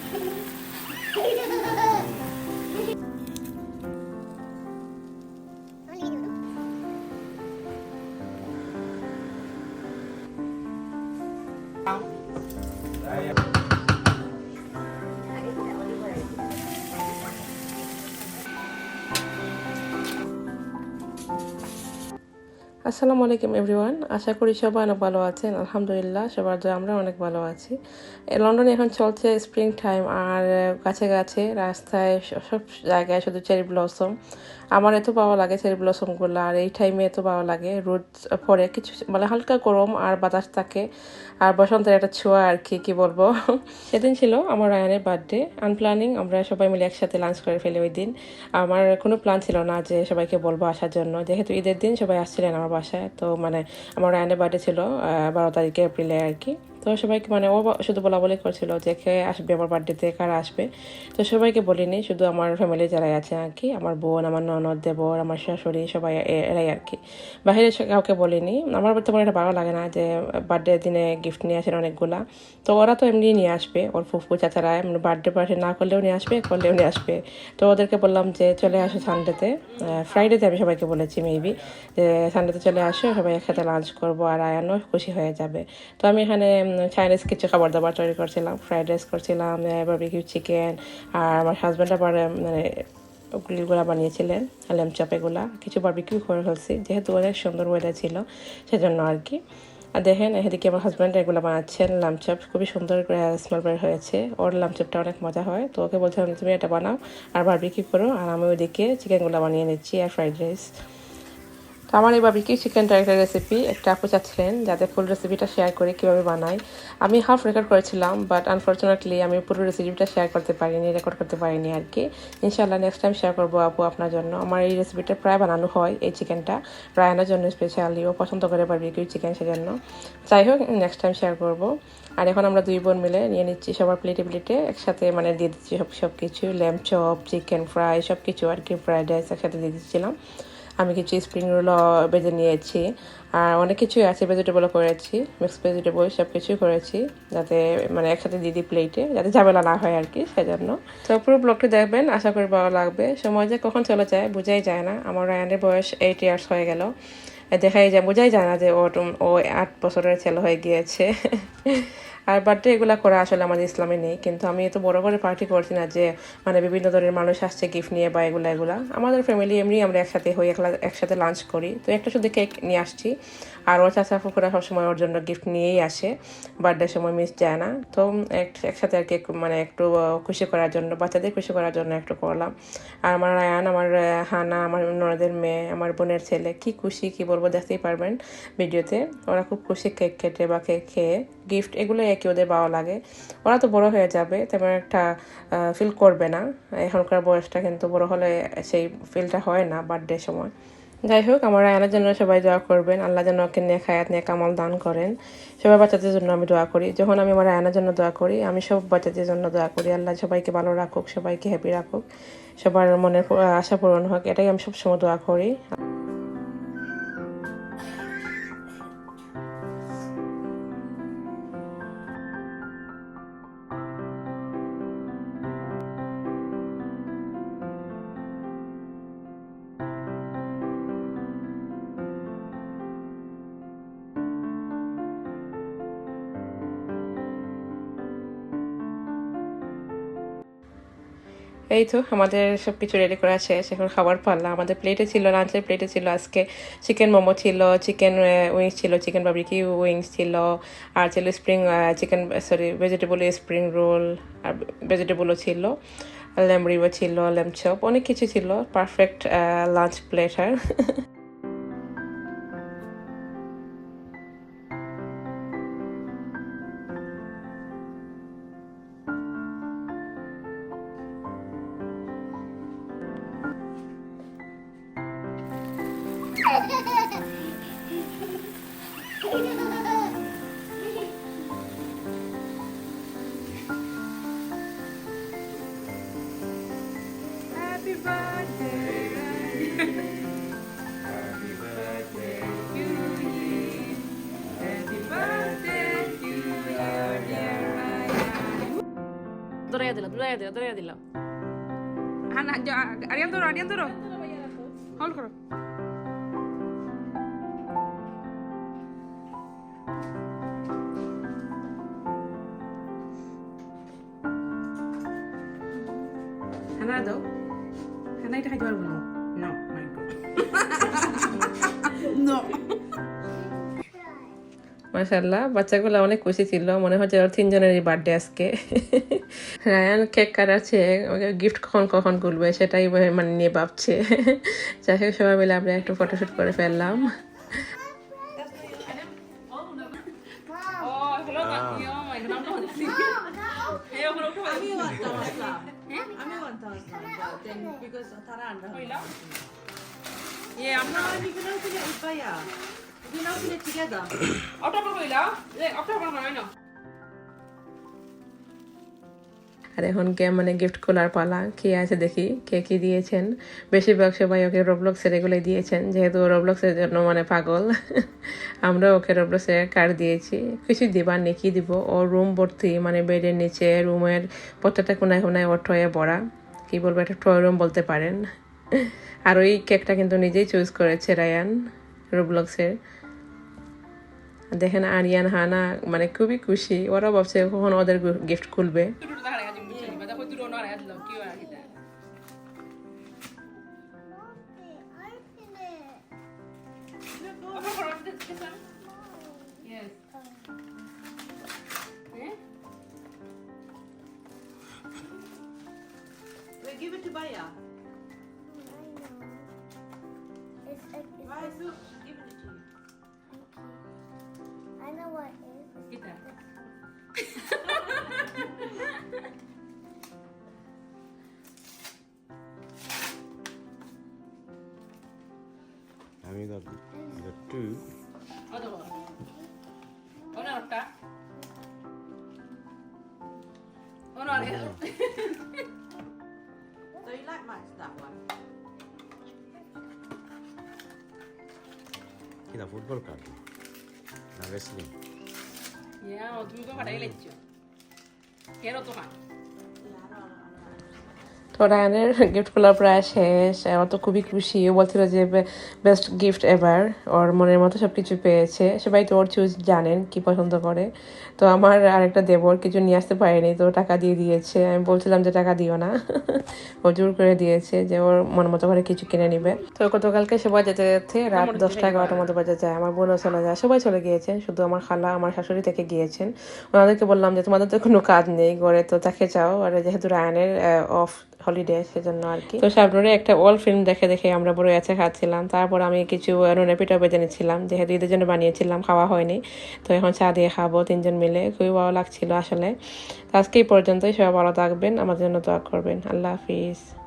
よいしょ。আসসালামু আলাইকুম, এভরিওয়ান। আশা করি সবাই অনেক ভালো আছেন। আলহামদুলিল্লাহ, সবার জন্য আমরা অনেক ভালো আছি। লন্ডনে এখন চলছে স্প্রিং টাইম আর গাছে গাছে রাস্তায় সব জায়গায় শুধু চেরি ব্লসম আমার এত ভালো লাগে চেরি ব্লসমগুলো আর এই টাইমে এত ভালো লাগে। রোদ পরে কিছু মানে হালকা গরম আর বাতাস থাকে, আর বসন্তের একটা ছোঁয়া আর কি কি বলব? সেদিন ছিল আমার রায়ানের বার্থডে আনপ্ল্যানিং আমরা সবাই মিলে একসাথে লাঞ্চ করে ফেলি ওই দিন। আমার কোনো প্ল্যান ছিল না যে সবাইকে বলব আসার জন্য। যেহেতু ঈদের দিন সবাই আসছিলেন আমার বাসায়। তো মানে আমার অ্যান্ডে বার্থডে ছিল বারো তারিখে এপ্রিলে আর কি। তো সবাইকে মানে ও শুধু বলা বলে করছিল যে কে আসবে আমার বার্থডেতে কারা আসবে? তো সবাইকে বলিনি, শুধু আমার ফ্যামিলি যারাই আছে আর কি, আমার বোন, আমার ননদ, দেবর, আমার শাশুড়ি, সবাই এরাই আর কি। বাইরে কাউকে বলিনি। আমার তেমন একটা ভালো লাগে না যে বার্থডে দিনে গিফট নিয়ে আসেন অনেকগুলা। তো ওরা তো এমনি নিয়ে আসবে, ওর ফুফু, চাচারা, এমনি বার্থডে পার্টি না করলেও নিয়ে আসবে, করলেও নিয়ে আসবে। তো ওদেরকে বললাম যে চলে আসো সানডেতে ফ্রাইডেতে আমি সবাইকে বলেছি মেবি যে সানডেতে চলে আসো, সবাই একসাথে লাঞ্চ করব আর আয়ানও খুশি হয়ে যাবে। তো আমি এখানে চাইনিজ কিছু খাবার দাবার তৈরি করছিলাম ফ্রাইড রাইস করছিলাম বারবিকিউ চিকেন আর আমার হাজব্যান্ড আবার মানে গ্রিলগুলা বানিয়েছিলেন ল্যাম্প চপ এগুলা। কিছু বারবিকিউ করে ফেলছি, যেহেতু অনেক সুন্দর ওয়েদার ছিল, সেজন্য আর কি। আর দেখেন, এদিকে আমার হাজব্যান্ড এগুলো বানাচ্ছেন লামচাপ খুবই সুন্দর করে স্মেল বের হয়েছে। ওর লামচাপটা অনেক মজা হয়, তো ওকে বলছিলাম, তুমি এটা বানাও, আর বারবিকিউ করো, আর আমি ওইদিকে চিকেনগুলো বানিয়ে নিচ্ছি, আর ফ্রাইড রাইস তো আমার এই বাবিকিউ চিকেনটা একটা রেসিপি একটা আপু চাচ্ছিলেন যাতে ফুল রেসিপিটা শেয়ার করে কীভাবে বানাই। আমি হাফ রেকর্ড করেছিলাম বাট আনফর্চুনেটলি আমি পুরো রেসিপিটা শেয়ার করতে পারিনি রেকর্ড করতে পারিনি আর কি ইনশাল্লাহ নেক্সট টাইম শেয়ার করব আপু আপনার জন্য। আমার এই রেসিপিটা প্রায় বানানো হয় এই চিকেনটা রায়নার জন্য স্পেশালি ও পছন্দ করে বাবিকিউ চিকেন সেজন্য। যাই হোক নেক্সট টাইম শেয়ার করব। আর এখন আমরা দুই বোন মিলে নিয়ে নিচ্ছি সবার প্লেটে প্লেটে একসাথে মানে দিয়ে দিচ্ছি সব সব কিছু ল্যাম্প চপ চিকেন ফ্রাই সব কিছু আর কি ফ্রাইড রাইস একসাথে দিয়ে দিচ্ছিলাম। আমি কিছু স্প্রিং রোলও বেজে নিয়েছি। আর অনেক কিছুই আছে ভেজিটেবলও করেছি মিক্স ভেজিটেবল সব কিছুই করেছি, যাতে মানে একসাথে দিয়ে দিই প্লেটে যাতে ঝামেলা না হয় আর কি সেজন্য। তো পুরো ব্লগটি দেখবেন, আশা করি ভালো লাগবে। সময় যে কখন চলে যায়, বোঝাই যায় না। আমার রায়ানের বয়স এইট ইয়ার্স হয়ে গেল। দেখাই যায়, বোঝাই যায় না যে ও ও আট বছরের ছেলে হয়ে গিয়েছে। আর বার্থডে এগুলো করা আসলে আমাদের ইসলামে নেই, কিন্তু আমি এত বড় করে পার্টি করছি না যে মানে বিভিন্ন ধরনের মানুষ আসছে গিফট নিয়ে বা এগুলো, এগুলা। আমাদের ফ্যামিলি এমনি আমরা একসাথে হই, একলা, একসাথে লাঞ্চ করি। তো একটা শুধু কেক নিয়ে আসছি। আর ওর চাচা ফুকুরা সবসময় ওর জন্য গিফট নিয়েই আসে। বার্থডের সময় মিস যায় না। তো এক- একসাথে আর কি একটু মানে একটু খুশি করার জন্য, বাচ্চাদের খুশি করার জন্য একটু করলাম। আর আমার রায়ান, আমার হানা, আমার ননদের মেয়ে, আমার বোনের ছেলে, কি খুশি, কি বলব, দেখতেই পারবেন ভিডিওতে। ওরা খুব খুশি কেক কেটে বা কেক খেয়ে। গিফট এগুলো একই ওদের ভালো লাগে। ওরা তো বড় হয়ে যাবে, তেমন একটা ফিল করবে না। এখনকার বয়সটা কিন্তু বড় হলে সেই ফিলটা হয় না বার্থডে সময়। যাই হোক, আমার আয়নার জন্য সবাই দোয়া করবেন। আল্লাহ যেন ওকে নেক হায়াত, নেক আমল দান করেন। সবাই বাচ্চাদের জন্য আমি দোয়া করি। যখন আমি আমার আয়নার জন্য দোয়া করি, আমি সব বাচ্চাদের জন্য দোয়া করি। আল্লাহ সবাইকে ভালো রাখুক, সবাইকে হ্যাপি রাখুক। সবার মনের আশা পূরণ হোক, এটাই আমি সবসময় দোয়া করি। এই তো, আমাদের সব কিছু রেডি করা শেষ এখন খাবার পাল্লা আমাদের প্লেটে ছিল লাঞ্চের প্লেটে ছিল আজকে চিকেন মোমো ছিল চিকেন উইংস ছিল চিকেন বাবরিকি উইংস ছিল, আর ছিল spring chicken sorry vegetable spring roll আর ভেজিটেবলও ছিল ল্যাম্বরিও ছিল ল্যাম্পচপ চপ অনেক কিছু ছিল। Perfect lunch platter Happy birthday. Happy birthday to you. Happy birthday to you, dear Ryan. দৌড়াইয়া দিলাম দিলাম হ্যাঁ আরিয়ান ধরো আরিয়ান ধরো হ্যাঁ দাও হ্যাঁ এটা খাইতে পারব না God. মাশাল্লাহ বাচ্চাগুলো অনেক খুশি ছিল। মনে হচ্ছে ওর তিনজনেরই বার্থডে আজকে। রায়ান কেক কাটাচ্ছে ওকে গিফট কখন কখন খুলবে সেটাই মানে নিয়ে ভাবছে। যাই হোক সবাই মিলে আমরা একটু ফটোশুট করে ফেললাম। আমি হয় আর এখন কে মানে গিফট খোলার পালা? কে আছে দেখি? কে কি দিয়েছেন? বেশিরভাগ সবাই ওকে রোবলক্সের এগুলোই দিয়েছেন, যেহেতু রোবলক্সের জন্য মানে পাগল। আমরা ওকে রোবলক্সের কার্ড দিয়েছি। কিছু দিবার নেই কি দিব। ও রুম ভর্তি মানে বেডের নিচে রুমের প্রত্যেকটা কোনায় কোনায় ওর টয়ে ভরা। কি বলব, একটা টয় রুম বলতে পারেন। আর ওই কেকটা কিন্তু নিজেই চুজ করেছে রায়ান রুবলক্সের। দেখেন আরিয়ান, হানা মানে খুবই খুশি। ওরা ভাবছে কখন ওদের গিফট খুলবে। দুটো give it to Baya. It's, it's, Why is look, she's giving it to you. I know what it is. Kita. আমি got the two. Ada ba? কিনা ফুটবল কার্ড না রেসলিং তুমি তো ফাটাই লেছো। কেন তো খান? তো রায়ানের গিফট খোলা প্রায় শেষ। ও তো খুবই খুশি। ও বলছিল যে বেস্ট গিফট এবার ওর মনের মতো সব কিছু পেয়েছে। সবাই তো ওর চুজ জানেন কি পছন্দ করে। তো আমার আরেকটা দেবর কিছু নিয়ে আসতে পারেনি তো টাকা দিয়ে দিয়েছে। আমি বলছিলাম যে টাকা দিও না। ও জোর করে দিয়েছে যে ওর মন মতো করে কিছু কিনে নিবে। তো গতকালকে সবাই যেতে যেতে রাত দশটা এগারোটার মতো বাজে যায়। আমার বোনও চলে যায়। সবাই চলে গিয়েছেন শুধু আমার খালা আমার শাশুড়ি থেকে গিয়েছেন। ওনাদেরকে বললাম যে তোমাদের তো কোনো কাজ নেই ঘরে তো তাকে চাও। আর যেহেতু রায়ানের অফ হলিডে সেজন্য আর কি। তো সাবনুরে একটা ওল ফিল্ম দেখে দেখে আমরা বড় আছে খাচ্ছিলাম। তারপর আমি কিছু নুনে পিঠা বেজে নিচ্ছিলাম। যেহেতু ঈদের জন্য বানিয়েছিলাম, খাওয়া হয়নি। তো এখন চা দিয়ে খাব তিনজন মিলে। খুবই ভালো লাগছিল আসলে। আজকে এই পর্যন্তই। সবাই ভালো থাকবেন। আমার জন্য দোয়া করবেন। আল্লাহ হাফিজ।